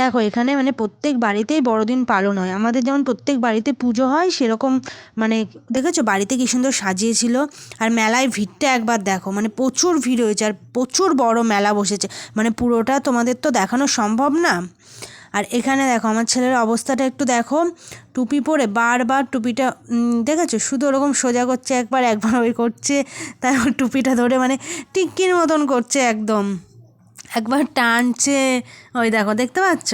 দেখো, এখানে মানে প্রত্যেক বাড়িতেই বড়দিন পালন হয়। আমাদের যেমন প্রত্যেক বাড়িতে পুজো হয়, সেরকম মানে দেখেছ বাড়িতে কী সুন্দর সাজিয়েছিল? আর মেলায় ভিড়টা একবার দেখো মানে প্রচুর ভিড় হয়েছে আর প্রচুর বড় মেলা বসেছে। মানে পুরোটা তোমাদের তো দেখানো সম্ভব না। আর এখানে দেখো, আমার ছেলের অবস্থাটা একটু দেখো। টুপি পরে বারবার টুপিটা দেখেছ? শুধু ওরকম সোজা করছে, একবার একবার ওই করছে, তারপর টুপিটা ধরে মানে টিক্কির মতন করছে একদম। একবার টানছে ওই দেখো দেখতে পাচ্ছ?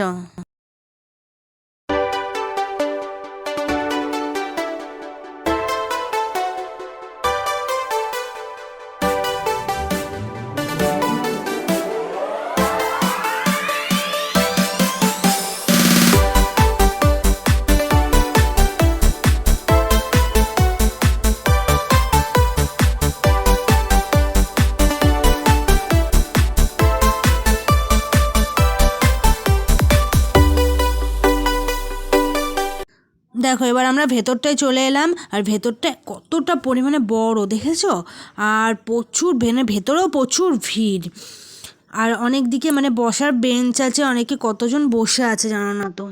দেখো, এবার আমরা ভেতরটায় চলে এলাম, আর ভেতরটা কতটা পরিমাণে বড় দেখেছ? আর প্রচুর ভেনে, ভেতরেও প্রচুর ভিড়। আর অনেক দিকে মানে বসার বেঞ্চ আছে, অনেকে কতজন বসে আছে জানো না তো?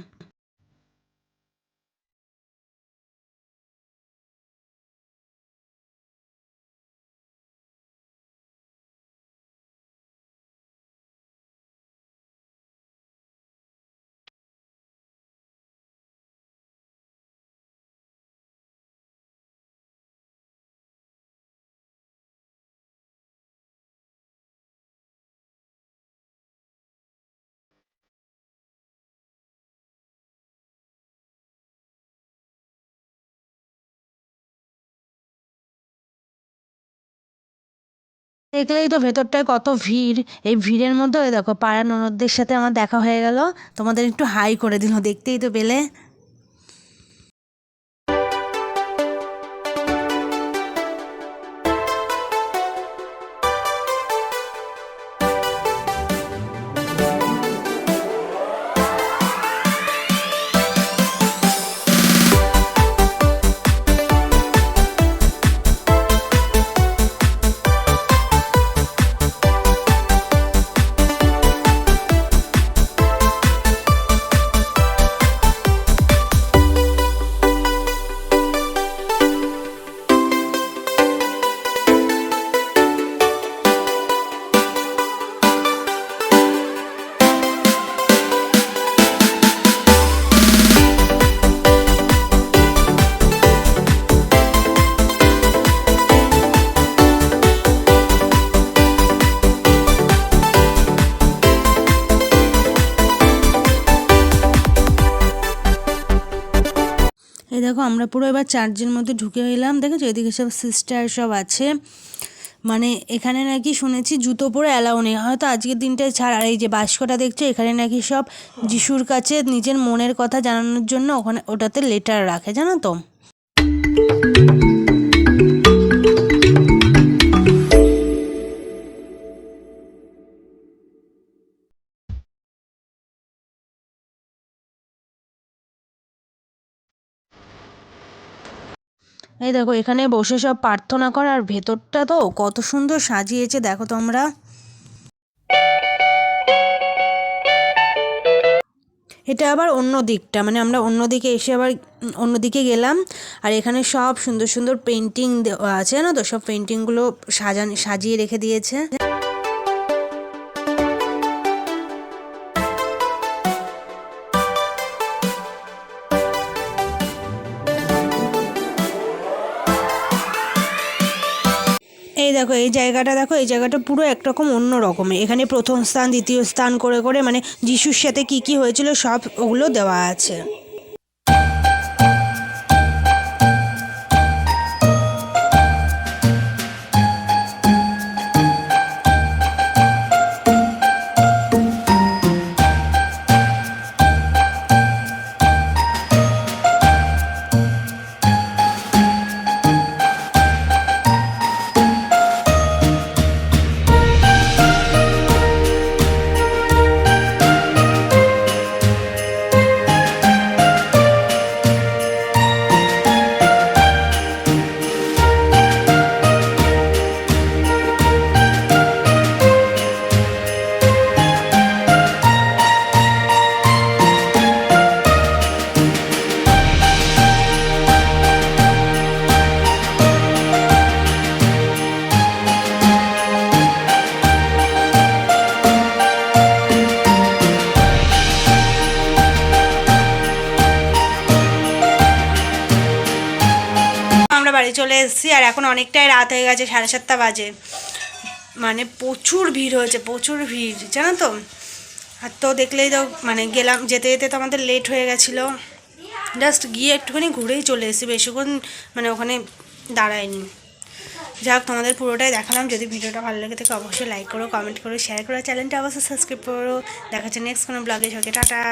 দেখলেই তো ভেতরটায় কত ভিড়। এই ভিড়ের মধ্যে ওই দেখো পাড়ার ননদদের সাথে আমার দেখা হয়ে গেল। তোমাদের একটু হাই করে দিল, দেখতেই তো পেলে। দেখো, আমরা পুরো এবার চার্চের মধ্যে ঢুকে এলাম। দেখেছ? এদিকে সব সিস্টার সব আছে। মানে এখানে নাকি শুনেছি জুতো পরে অ্যালাউ নেই। হয়তো আজকের দিনটায় ছাড়। আর এই যে বাস্কটা দেখছ, এখানে নাকি সব যিশুর কাছে নিজের মনের কথা জানানোর জন্য ওখানে ওটাতে লেটার রাখে, জানো তো? এই দেখো, এখানে বসে সব প্রার্থনা কর, আর ভেতরটা তো কত সুন্দর সাজিয়েছে, দেখো তোমরা। এটা আবার অন্য দিকটা মানে আমরা অন্য দিকে এসে আবার অন্য দিকে গেলাম, আর এখানে সব সুন্দর সুন্দর পেন্টিং আছে না তো? সব পেন্টিংগুলো সাজান, সাজিয়ে রেখে দিয়েছে। এই দেখো, এই জায়গাটা দেখো, এই জায়গাটা পুরো একরকম অন্য রকমের। এখানে প্রথম স্থান, দ্বিতীয় স্থান করে করে মানে যিশুর সাথে কি কি হয়েছিল সব ওগুলো দেওয়া আছে। বাড়ি চলে এসেছি আর এখন অনেকটাই রাত হয়ে গেছে, সাড়ে সাতটা বাজে। মানে প্রচুর ভিড় হয়েছে, প্রচুর ভিড়, জানো তো? আর তো দেখলেই তো মানে গেলাম, যেতে যেতে তো আমাদের লেট হয়ে গেছিল। জাস্ট গিয়ে একটুখানি ঘুরেই চলে এসেছি, বেশিক্ষণ মানে ওখানে দাঁড়ায়নি। যাক, তোমাদের পুরোটাই দেখালাম, যদি ভিডিওটা ভালো লাগে থাকে অবশ্যই লাইক করো কমেন্ট করো শেয়ার করো চ্যানেলটা অবশ্যই সাবস্ক্রাইব করো। দেখা হচ্ছে নেক্সট কোনো ব্লগে সবাইকে টাটা।